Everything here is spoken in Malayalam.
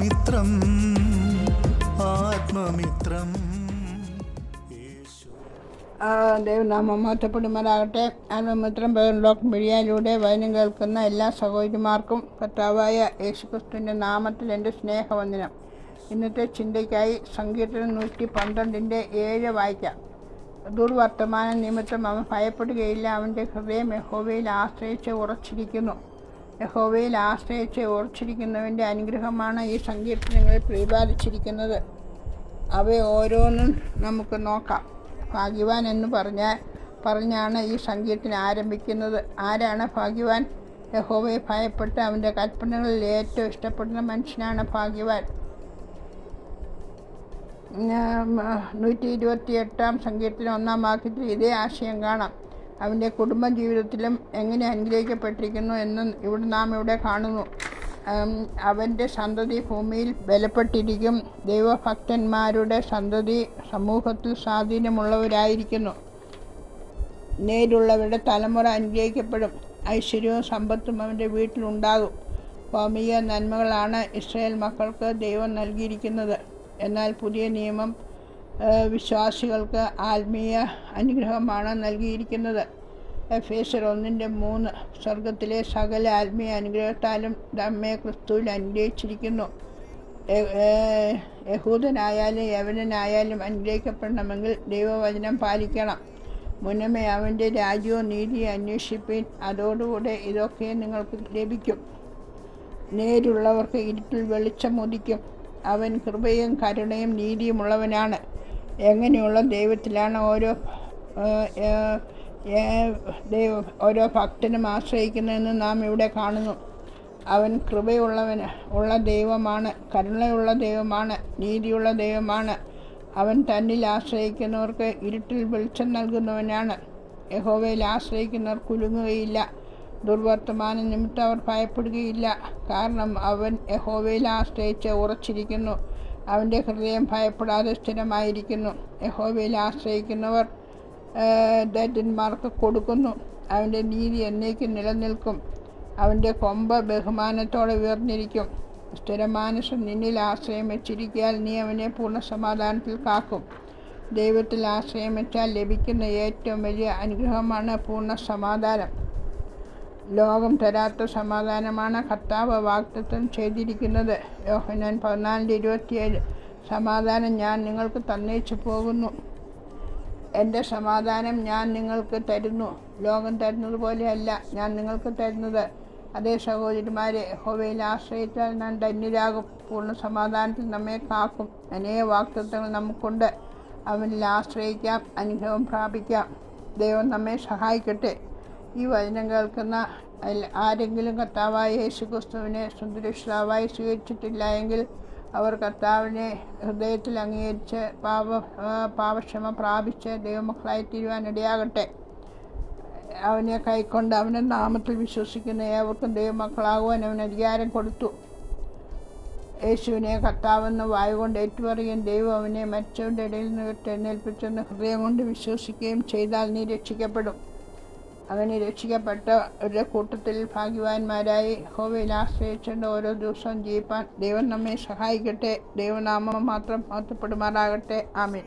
ആത്മമിത്രം ആത്മമിത്രം. ദൈവനാമം മാറ്റപ്പെടുമാറാകട്ടെ. ആത്മമിത്രം ലോക്ക് മീഡിയയിലൂടെ വചനം കേൾക്കുന്ന എല്ലാ സഹോദരിമാർക്കും കർത്താവായ യേശുക്രിസ്തുവിന്റെ നാമത്തിൽ എന്റെ സ്നേഹവന്ദനം. ഇന്നത്തെ ചിന്തയ്ക്കായി സങ്കീർത്തനം നൂറ്റി പന്ത്രണ്ടിന്റെ ഏഴ് വായിക്കാം. ദുർവർത്തമാന നിമിത്തം അവൻ ഭയപ്പെടുകയില്ല അവന്റെ ഹൃദയം യഹോവയിൽ ആശ്രയിച്ച് ഉറച്ചിരിക്കുന്നു. യഹോവയിൽ ആശ്രയിച്ച് ഓർച്ചിരിക്കുന്നവന്റെ അനുഗ്രഹമാണ് ഈ സങ്കീർത്തനങ്ങളിൽ പ്രതിപാദിച്ചിരിക്കുന്നത് അവയെ ഓരോന്നും നമുക്ക് നോക്കാം. ഭാഗ്യവാൻ എന്ന് പറഞ്ഞാൽ പറഞ്ഞാണ് ഈ സങ്കീർത്തനം ആരംഭിക്കുന്നത്. ആരാണ് ഭാഗ്യവാൻ? യഹോവയെ ഭയപ്പെട്ട് അവന്റെ കൽപ്പനകളിൽ ഏറ്റവും ഇഷ്ടപ്പെടുന്ന മനുഷ്യനാണ് ഭാഗ്യവാൻ. നൂറ്റി ഇരുപത്തി എട്ടാം സങ്കീർത്തനം ഒന്നാം വാക്യത്തിൽ ഇതേ ആശയം കാണാം. അവന്റെ കുടുംബ ജീവിതത്തിലും എങ്ങനെ അനുഗ്രഹിക്കപ്പെട്ടിരിക്കുന്നു എന്ന് ഇവിടെ നാം ഇവിടെ കാണുന്നു. അവന്റെ സന്തതി ഭൂമിയിൽ ബലപ്പെട്ടിരിക്കും. ദൈവഭക്തന്മാരുടെ സന്തതി സമൂഹത്തിൽ സ്വാധീനമുള്ളവരായിരിക്കുന്നു. നേരുള്ളവരുടെ തലമുറ അനുഗ്രഹിക്കപ്പെടും. ഐശ്വര്യവും സമ്പത്തും അവന്റെ വീട്ടിലുണ്ടാകും ഭൗമിക നന്മകളാണ് ഇസ്രായേൽ മക്കൾക്ക് ദൈവം നൽകിയിരിക്കുന്നത്. എന്നാൽ പുതിയ നിയമം വിശ്വാസികൾക്ക് ആത്മീയ അനുഗ്രഹമാണ് നൽകിയിരിക്കുന്നത്. എഫ് എസ് ഒന്നിന്റെ മൂന്ന് സ്വർഗത്തിലെ സകല ആത്മീയ അനുഗ്രഹത്താലും നമ്മെ ക്രിസ്തുവിൽ അനുഗ്രഹിച്ചിരിക്കുന്നു. യഹൂദനായാലും യവനനായാലും അനുഗ്രഹിക്കപ്പെടണമെങ്കിൽ ദൈവവചനം പാലിക്കണം. മുന്നമേ അവന്റെ രാജ്യവും നീതിയും അന്വേഷിപ്പിൻ. അതോടുകൂടെ ഇതൊക്കെ നിങ്ങൾക്ക് ലഭിക്കും. നേരുള്ളവർക്ക് ഇരുട്ടിൽ വെളിച്ചം ഉദിക്കും. അവൻ കൃപയും കരുണയും നീതിയുമുള്ളവനാണ്. എങ്ങനെയുള്ള ദൈവത്തിലാണ് ഓരോ ദൈവ ഓരോ ഭക്തനും ആശ്രയിക്കുന്നതെന്ന് നാം ഇവിടെ കാണുന്നു. അവൻ കൃപയുള്ളവന് ഉള്ള ദൈവമാണ് കരുണയുള്ള ദൈവമാണ് നീതിയുള്ള ദൈവമാണ്. അവൻ തന്നിൽ ആശ്രയിക്കുന്നവർക്ക് ഇരുട്ടിൽ വെളിച്ചം നൽകുന്നവനാണ്. യഹോവയിൽ ആശ്രയിക്കുന്നവർ കുലുങ്ങുകയില്ല. ദുർവർത്തമാന നിമിത്തം അവർ ഭയപ്പെടുകയില്ല. കാരണം അവൻ യഹോവയിൽ ആശ്രയിച്ച് ഉറച്ചിരിക്കുന്നു. അവന്റെ ഹൃദയം ഭയപ്പെടാതെ സ്ഥിരമായിരിക്കുന്നു. യഹോവയിൽ ആശ്രയിക്കുന്നവർ ദരിദ്രന്മാർക്ക് കൊടുക്കുന്നു. അവന്റെ നീതി എന്നേക്കും നിലനിൽക്കും. അവന്റെ കൊമ്പ് ബഹുമാനത്തോടെ ഉയർന്നിരിക്കും. സ്ഥിരമാനസം നിന്നിൽ ആശ്രയം വെച്ചിരിക്കാൻ നീ അവനെ പൂർണ സമാധാനത്തിൽ കാക്കും. ദൈവത്തിൽ ആശ്രയം വെച്ചാൽ ലഭിക്കുന്ന ഏറ്റവും വലിയ അനുഗ്രഹമാണ് പൂർണ സമാധാനം ലോകം തരാത്ത സമാധാനമാണ് കർത്താവ് വാക്തത്വം ചെയ്തിരിക്കുന്നത്. യോഹനാൻ പതിനാലിന്റെ ഇരുപത്തിയേഴ് സമാധാനം ഞാൻ നിങ്ങൾക്ക് തന്നേച്ചു പോകുന്നു. എന്റെ സമാധാനം ഞാൻ നിങ്ങൾക്ക് തരുന്നു. ലോകം തരുന്നത് പോലെയല്ല ഞാൻ നിങ്ങൾക്ക് തരുന്നത്. അതേ സഹോദരിമാരെ ഹോവയിൽ ആശ്രയിച്ചാൽ ഞാൻ ധന്യരാകും. പൂർണ സമാധാനത്തിൽ നമ്മെ കാക്കും. അനേക വാക്തത്വങ്ങൾ നമുക്കുണ്ട്. അവനിൽ ആശ്രയിക്കാം അനുഭവം പ്രാപിക്കാം. ദൈവം നമ്മെ സഹായിക്കട്ടെ. ഈ വചനം കേൾക്കുന്ന ആരെങ്കിലും കർത്താവായ യേശു ക്രിസ്തുവിനെ സുന്ദരശ്രാവായി സ്വീകരിച്ചിട്ടില്ല എങ്കിൽ അവർ കർത്താവിനെ ഹൃദയത്തിൽ അംഗീകരിച്ച് പാപ പാപക്ഷമ പ്രാപിച്ച് ദൈവമക്കളായി തീരുവാനിടയാകട്ടെ അവനെ കൈക്കൊണ്ട് അവനെ നാമത്തിൽ വിശ്വസിക്കുന്ന ഏവർക്കും ദൈവമക്കളാകുവാൻ അവൻ അധികാരം കൊടുത്തു. യേശുവിനെ കർത്താവെന്ന് വായുകൊണ്ട് ഏറ്റുപറയുകയും ദൈവം അവനെ മരിച്ചവന്റെ ഇടയിൽ നിന്ന് എഴുന്നേൽപ്പിച്ചെന്ന് ഹൃദയം കൊണ്ട് വിശ്വസിക്കുകയും ചെയ്താൽ നീ രക്ഷിക്കപ്പെടും. അങ്ങനെ രക്ഷിക്കപ്പെട്ടവരുടെ കൂട്ടത്തിൽ ഭാഗ്യവാന്മാരായി ഹോവയിൽ ആശ്രയിച്ചുകൊണ്ട് ഓരോ ദിവസവും ജീവിപ്പാൻ ദൈവം നമ്മെ സഹായിക്കട്ടെ. ദൈവനാമം മാത്രം മഹത്വപ്പെടുമാറാകട്ടെ ആമേൻ.